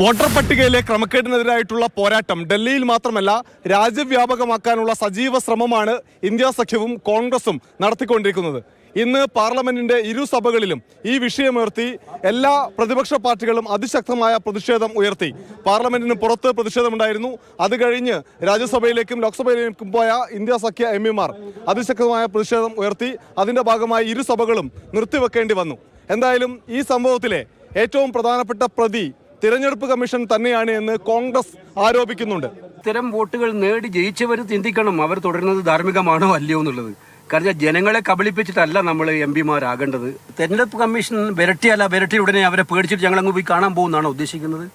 Voter പട്ടികയിലെ ക്രമക്കേടിനെതിരായിട്ടുള്ള പോരാട്ടം ഡൽഹിയിൽ മാത്രമല്ല രാജ്യവ്യാപകമാക്കാനുള്ള സജീവ ശ്രമമാണ് ഇന്ത്യ സഖ്യവും കോൺഗ്രസും നടത്തിക്കൊണ്ടിരിക്കുന്നത്. ഇന്ന് പാർലമെന്റിന്റെ ഇരു സഭകളിലും ഈ വിഷയമുയർത്തി എല്ലാ പ്രതിപക്ഷ പാർട്ടികളും അതിശക്തമായ പ്രതിഷേധം ഉയർത്തി. പാർലമെന്റിന് പുറത്ത് പ്രതിഷേധമുണ്ടായിരുന്നു. അത് കഴിഞ്ഞ് രാജ്യസഭയിലേക്കും ലോക്സഭയിലേക്കും പോയ ഇന്ത്യ സഖ്യ എം പിമാർ അതിശക്തമായ പ്രതിഷേധം ഉയർത്തി. അതിന്റെ ഭാഗമായി ഇരു സഭകളും നിർത്തിവെക്കേണ്ടി വന്നു. എന്തായാലും ഈ സംഭവത്തിലെ ഏറ്റവും പ്രധാനപ്പെട്ട പ്രതി തിരഞ്ഞെടുപ്പ് കമ്മീഷൻ തന്നെയാണ് എന്ന് കോൺഗ്രസ് ആരോപിക്കുന്നുണ്ട്. ഇത്തരം വോട്ടുകൾ നേടി ജയിച്ചവർ ചിന്തിക്കണം അവർ തുടരുന്നത് ധാർമ്മികമാണോ അല്ലയോ എന്നുള്ളത്. കാരണം ജനങ്ങളെ കബളിപ്പിച്ചിട്ടല്ല നമ്മൾ എം പിമാരാകേണ്ടത്. തെരഞ്ഞെടുപ്പ് കമ്മീഷൻ വിരട്ടിയല്ല വിരട്ടി ഉടനെ അവരെ പേടിച്ചിട്ട് ഞങ്ങൾ അങ്ങ് പോയി കാണാൻ പോകുന്നതാണോ ഉദ്ദേശിക്കുന്നത്?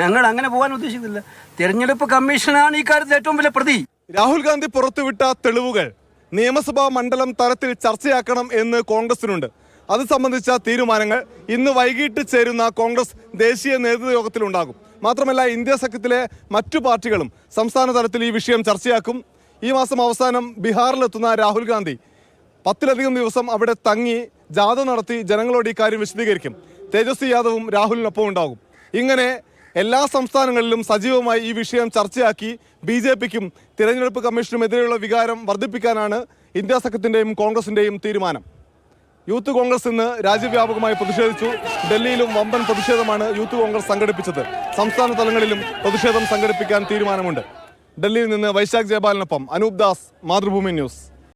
ഞങ്ങൾ അങ്ങനെ പോകാൻ ഉദ്ദേശിക്കുന്നില്ല. തെരഞ്ഞെടുപ്പ് കമ്മീഷനാണ് ഈ കാര്യത്തിൽ ഏറ്റവും വലിയ പ്രതി. രാഹുൽ ഗാന്ധി പുറത്തുവിട്ട തെളിവുകൾ നിയമസഭാ മണ്ഡലം തലത്തിൽ ചർച്ചയാക്കണം എന്ന് കോൺഗ്രസിനുണ്ട്. അത് സംബന്ധിച്ച തീരുമാനങ്ങൾ ഇന്ന് വൈകിട്ട് ചേരുന്ന കോൺഗ്രസ് ദേശീയ നേതൃയോഗത്തിലുണ്ടാകും മാത്രമല്ല ഇന്ത്യ സഖ്യത്തിലെ മറ്റു പാർട്ടികളും സംസ്ഥാന തലത്തിൽ ഈ വിഷയം ചർച്ചയാക്കും. ഈ മാസം അവസാനം ബീഹാറിലെത്തുന്ന രാഹുൽ ഗാന്ധി പത്തിലധികം ദിവസം അവിടെ തങ്ങി ജാഥ നടത്തി ജനങ്ങളോട് ഈ കാര്യം വിശദീകരിക്കും. തേജസ്വി യാദവും രാഹുലിനൊപ്പം ഉണ്ടാകും. ഇങ്ങനെ എല്ലാ സംസ്ഥാനങ്ങളിലും സജീവമായി ഈ വിഷയം ചർച്ചയാക്കി ബി ജെ പിക്കും തിരഞ്ഞെടുപ്പ് കമ്മീഷനുമെതിരെയുള്ള വികാരം വർദ്ധിപ്പിക്കാനാണ് ഇന്ത്യ സഖ്യത്തിന്റെയും കോൺഗ്രസിന്റെയും തീരുമാനം. യൂത്ത് കോൺഗ്രസ് ഇന്ന് രാജ്യവ്യാപകമായി പ്രതിഷേധിച്ചു. ഡൽഹിയിലും വമ്പൻ പ്രതിഷേധമാണ് യൂത്ത് കോൺഗ്രസ് സംഘടിപ്പിച്ചത്. സംസ്ഥാന തലങ്ങളിലും പ്രതിഷേധം സംഘടിപ്പിക്കാൻ തീരുമാനമുണ്ട്. ഡൽഹിയിൽ നിന്ന് വൈശാഖ് ജയപാലിനൊപ്പം അനൂപ് ദാസ് മാതൃഭൂമി ന്യൂസ്.